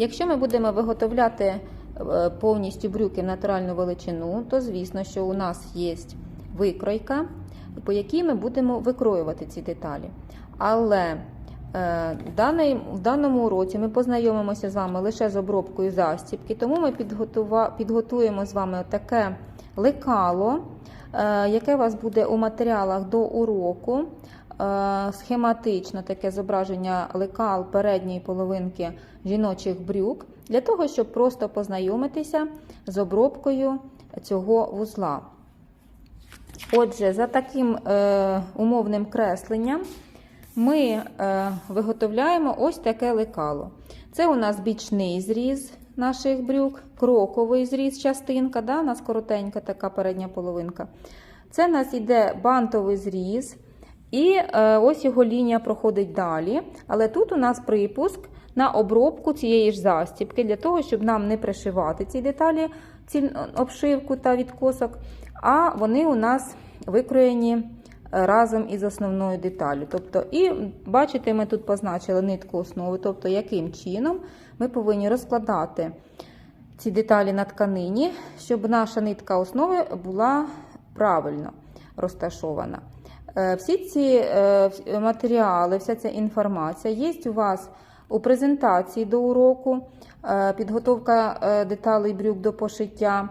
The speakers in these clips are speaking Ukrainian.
Якщо ми будемо виготовляти е, повністю брюки в натуральну величину, то звісно, що у нас є викройка, по якій ми будемо викроювати ці деталі. Але е, в даному уроці ми познайомимося з вами лише з обробкою застібки, тому ми підготуємо з вами таке лекало, е, яке у вас буде у матеріалах до уроку. Е, Схематично таке зображення лекал передньої половинки жіночих брюк, для того, щоб просто познайомитися з обробкою цього вузла. Отже, за таким е, умовним кресленням ми е, виготовляємо ось таке лекало. Це у нас бічний зріз наших брюк, кроковий зріз, частинка, да, у нас коротенька така передня половинка. Це у нас іде бантовий зріз. І е, ось його лінія проходить далі. Але тут у нас припуск на обробку цієї ж застібки, для того, щоб нам не пришивати ці деталі, ці обшивку та відкосок, а вони у нас викроєні е, разом із основною деталю. Тобто, І бачите, ми тут позначили нитку основи, тобто яким чином ми повинні розкладати ці деталі на тканині, щоб наша нитка основи була правильно розташована. Е, Всі ці е, матеріали, вся ця інформація є у вас у презентації до уроку, е, підготовка деталей брюк до пошиття.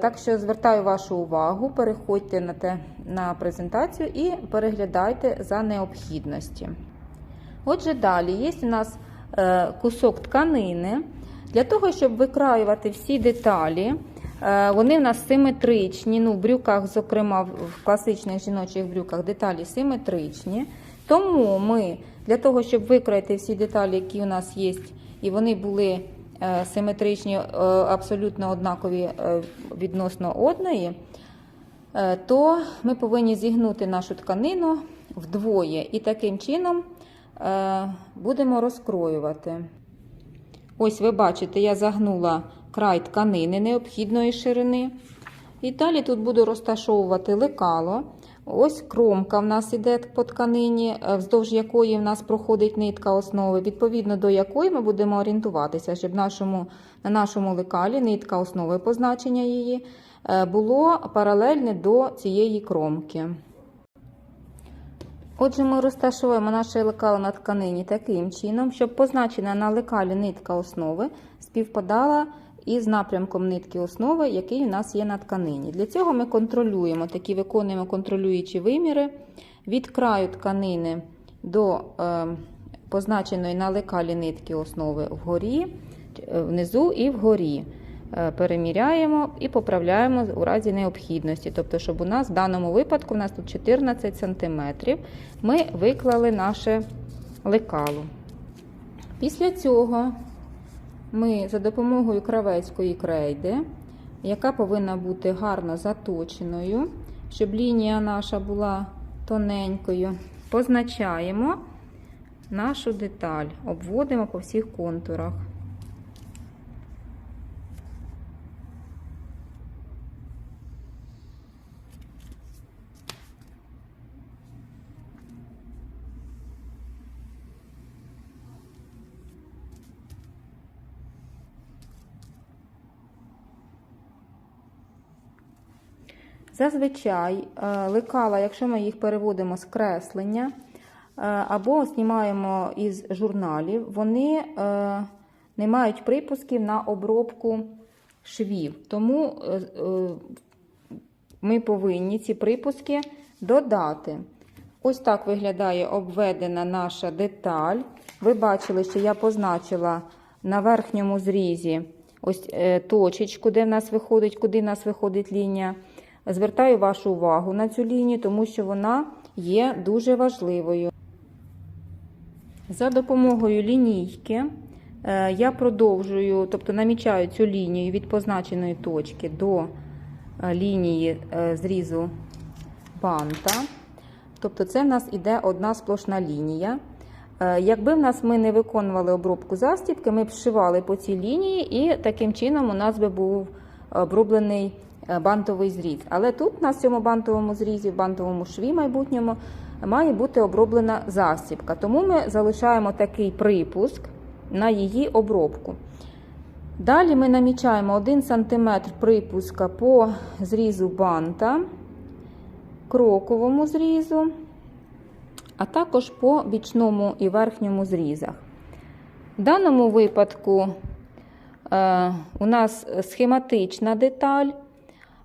Так що звертаю вашу увагу, переходьте на, те, на презентацію і переглядайте за необхідності. Отже, далі є у нас кусок тканини. Для того, щоб викраювати всі деталі, вони в нас симетричні. Ну, в брюках, зокрема, в класичних жіночих брюках деталі симетричні. Тому ми для того, щоб викроїти всі деталі, які у нас є, і вони були е, симетричні, е, абсолютно однакові е, відносно одної, е, то ми повинні зігнути нашу тканину вдвоє і таким чином е, будемо розкроювати. Ось ви бачите, я загнула край тканини необхідної ширини. І далі тут буду розташовувати лекало. Ось кромка в нас іде по тканині, вздовж якої в нас проходить нитка основи, відповідно до якої ми будемо орієнтуватися, щоб нашому, на нашому лекалі нитка основи позначення її е, було паралельне до цієї кромки. Отже, ми розташуємо наше лекало на тканині таким чином, щоб позначена на лекалі нитка основи співпадала із напрямком нитки основи, який у нас є на тканині. Для цього ми контролюємо такі виконуємо контролюючі виміри від краю тканини до е, позначеної на лекалі нитки основи вгорі, е, внизу і вгорі. Е, Переміряємо і поправляємо у разі необхідності. Тобто, щоб у нас в даному випадку, у нас тут 14 см, ми виклали наше лекало. Після цього ми за допомогою кравецької крейди, яка повинна бути гарно заточеною, щоб лінія наша була тоненькою, позначаємо нашу деталь, обводимо по всіх контурах. Зазвичай е, лекала, якщо ми їх переводимо з креслення е, або знімаємо із журналів, вони е, не мають припусків на обробку швів. Тому ми повинні ці припуски додати. Ось так виглядає обведена наша деталь. Ви бачили, що я позначила на верхньому зрізі ось точечку, де в нас виходить, куди в нас виходить лінія. Звертаю вашу увагу на цю лінію, тому що вона є дуже важливою. За допомогою лінійки е, я продовжую, тобто намічаю цю лінію від позначеної точки до е, лінії е, зрізу банта. Тобто, це в нас іде одна сплошна лінія. Якби в нас ми не виконували обробку застібки, ми б вшивали по цій лінії, і таким чином у нас би був оброблений бантовий зріз. Але тут на цьому бантовому зрізі, в бантовому шві майбутньому, має бути оброблена засібка. Тому ми залишаємо такий припуск на її обробку. Далі ми намічаємо 1 см припуска по зрізу банта, кроковому зрізу, а також по бічному і верхньому зрізах. В даному випадку е, у нас схематична деталь,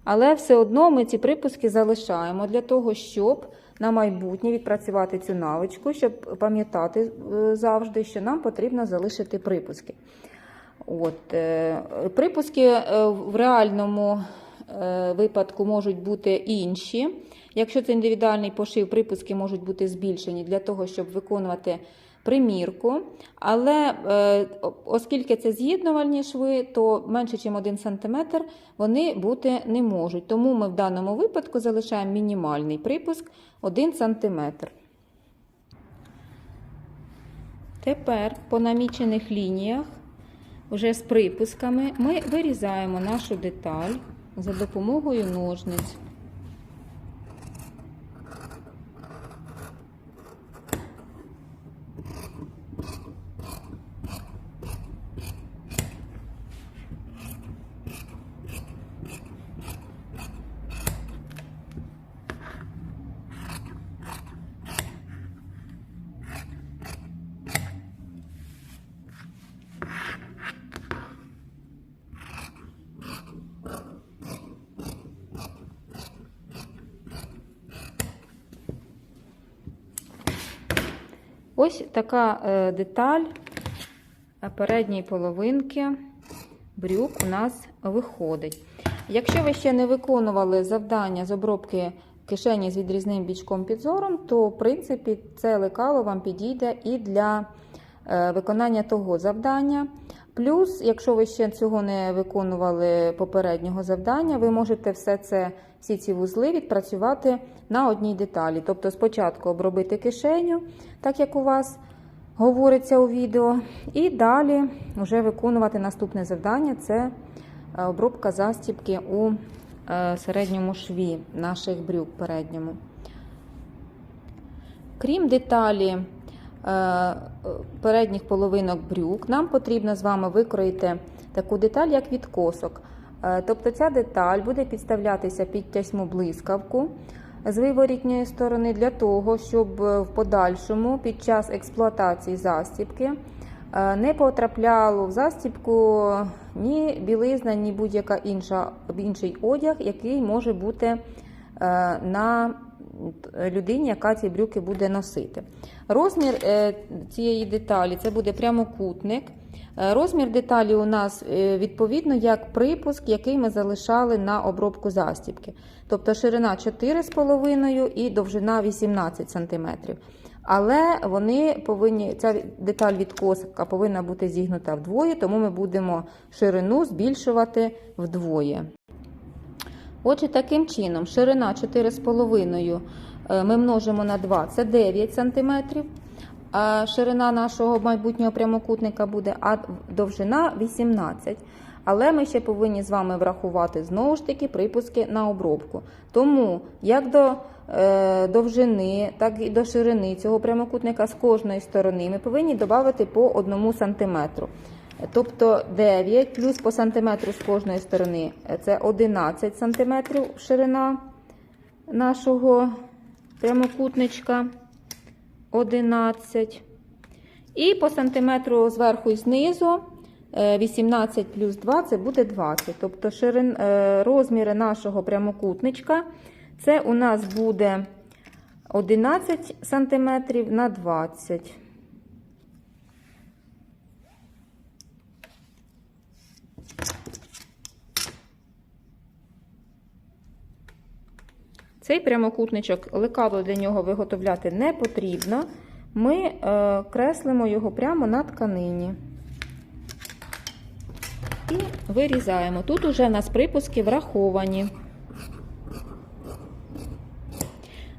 але все одно ми ці припуски залишаємо для того, щоб на майбутнє відпрацювати цю навичку, щоб пам'ятати е, завжди, що нам потрібно залишити припуски. От, е, Припуски е, в реальному випадку можуть бути інші. Якщо це індивідуальний пошив, припуски можуть бути збільшені для того, щоб виконувати примірку. Але е, оскільки це з'єднувальні шви, то менше, ніж 1 см вони бути не можуть. Тому ми в даному випадку залишаємо мінімальний припуск 1 см. Тепер по намічених лініях вже з припусками ми вирізаємо нашу деталь за допомогою ножниць. Ось така е, деталь передньої половинки брюк у нас виходить. Якщо ви ще не виконували завдання з обробки кишені з відрізним бічком підзором, то в принципі це лекало вам підійде і для е, виконання того завдання. Плюс, якщо ви ще цього не виконували попереднього завдання, ви можете все це, всі ці вузли відпрацювати на одній деталі. Тобто, спочатку обробити кишеню, так як у вас говориться у відео, і далі вже виконувати наступне завдання це е, обробка застібки у е, середньому шві наших брюк передньому. Крім деталі передніх половинок брюк, нам потрібно з вами викроїти таку деталь, як відкосок. Е, Тобто ця деталь буде підставлятися під тясьму блискавку з виворітньої сторони для того, щоб е, в подальшому під час експлуатації застібки е, не потрапляло в застібку ні білизна, ні будь-яка інша інший одяг, який може бути е, на людині, яка ці брюки буде носити. Розмір е, цієї деталі це буде прямокутник. Е, Розмір деталі у нас е, відповідно як припуск, який ми залишали на обробку застібки. Тобто ширина 4,5 і довжина 18 см. Але вони повинні, ця деталь відкоска повинна бути зігнута вдвоє, тому ми будемо ширину збільшувати вдвоє. Отже, таким чином, ширина 4,5 е, ми множимо на 2, це 9 см. А ширина нашого майбутнього прямокутника буде, а довжина 18 але ми ще повинні з вами врахувати знову ж таки припуски на обробку. Тому як до е, довжини, так і до ширини цього прямокутника з кожної сторони ми повинні додати по 1 см. Тобто 9 плюс по сантиметру з кожної сторони це 11 см ширина нашого прямокутничка. 11. І по сантиметру зверху і знизу 18 плюс 2 це буде 20. Тобто ширин, е, розміри нашого прямокутничка це у нас буде 11 см на 20. Цей прямокутничок лекало для нього виготовляти не потрібно. Ми е, креслимо його прямо на тканині. І вирізаємо. Тут уже у нас припуски враховані.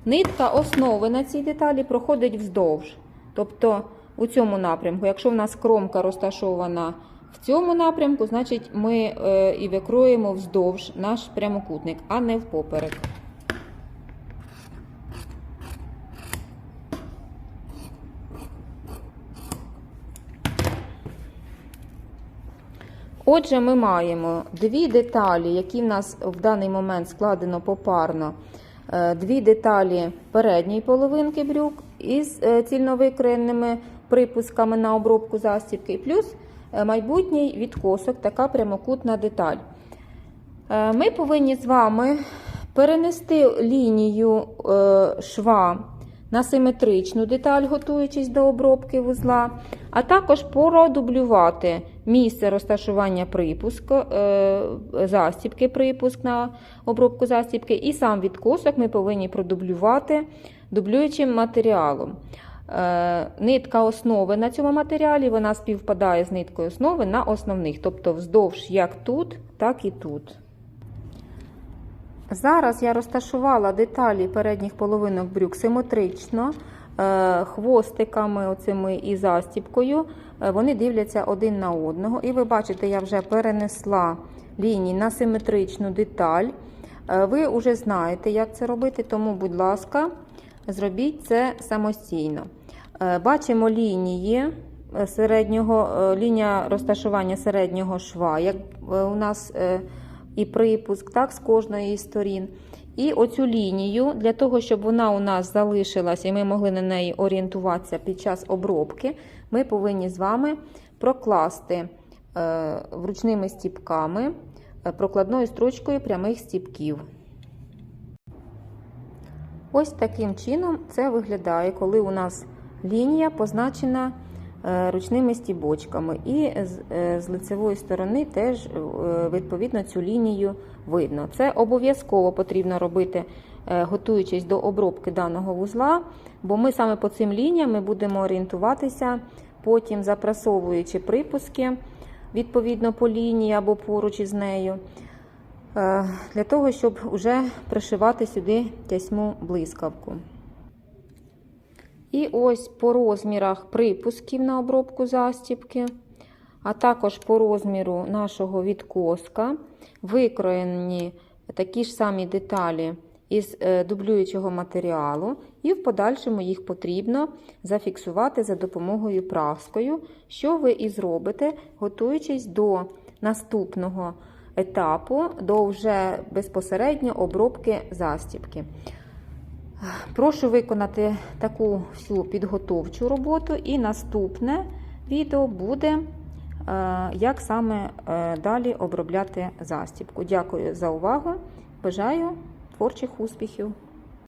Нитка основи на цій деталі проходить вздовж. Тобто у цьому напрямку, якщо в нас кромка розташована в цьому напрямку, значить ми е, і викроїмо вздовж наш прямокутник, а не впоперек. Отже, ми маємо дві деталі, які в нас в даний момент складено попарно. Е, Дві деталі передньої половинки брюк із е, цільновикроєними припусками на обробку застібки, плюс е, майбутній відкосок, така прямокутна деталь. Ми повинні з вами перенести лінію шва на симетричну деталь, готуючись до обробки вузла, а також продублювати місце розташування припуску, е, застібки, припуск на обробку застібки, і сам відкосок ми повинні продублювати дублюючим матеріалом. Е, Нитка основи на цьому матеріалі вона співпадає з ниткою основи на основних, тобто вздовж як тут, так і тут. Зараз я розташувала деталі передніх половинок брюк симетрично, е, хвостиками оцими і застіпкою. Е, Вони дивляться один на одного. І ви бачите, я вже перенесла лінії на симетричну деталь. Е, Ви вже знаєте, як це робити, тому, будь ласка, зробіть це самостійно. Бачимо лінії середнього, лінія розташування середнього шва. Як у нас і припуск так, з кожної із сторін. І оцю лінію, для того, щоб вона у нас залишилася і ми могли на неї орієнтуватися під час обробки, ми повинні з вами прокласти е, вручними стіпками е, прокладною строчкою прямих стіпків. Ось таким чином це виглядає, коли у нас лінія позначена ручними стібочками. І з, е, лицевої сторони теж е, відповідно цю лінію видно. Це обов'язково потрібно робити, е, готуючись до обробки даного вузла, бо ми саме по цим лініям ми будемо орієнтуватися, потім запрасовуючи припуски відповідно по лінії або поруч із нею. Е, Для того, щоб вже пришивати сюди тясьму блискавку. І ось по розмірах припусків на обробку застібки, а також по розміру нашого відкоска викроєні такі ж самі деталі із е, дублюючого матеріалу, і в подальшому їх потрібно зафіксувати за допомогою праскою, що ви і зробите, готуючись до наступного етапу, до вже безпосередньо обробки застібки. Прошу виконати таку всю підготовчу роботу, і наступне відео буде, е, як саме е, далі обробляти застібку. Дякую за увагу. Бажаю творчих успіхів!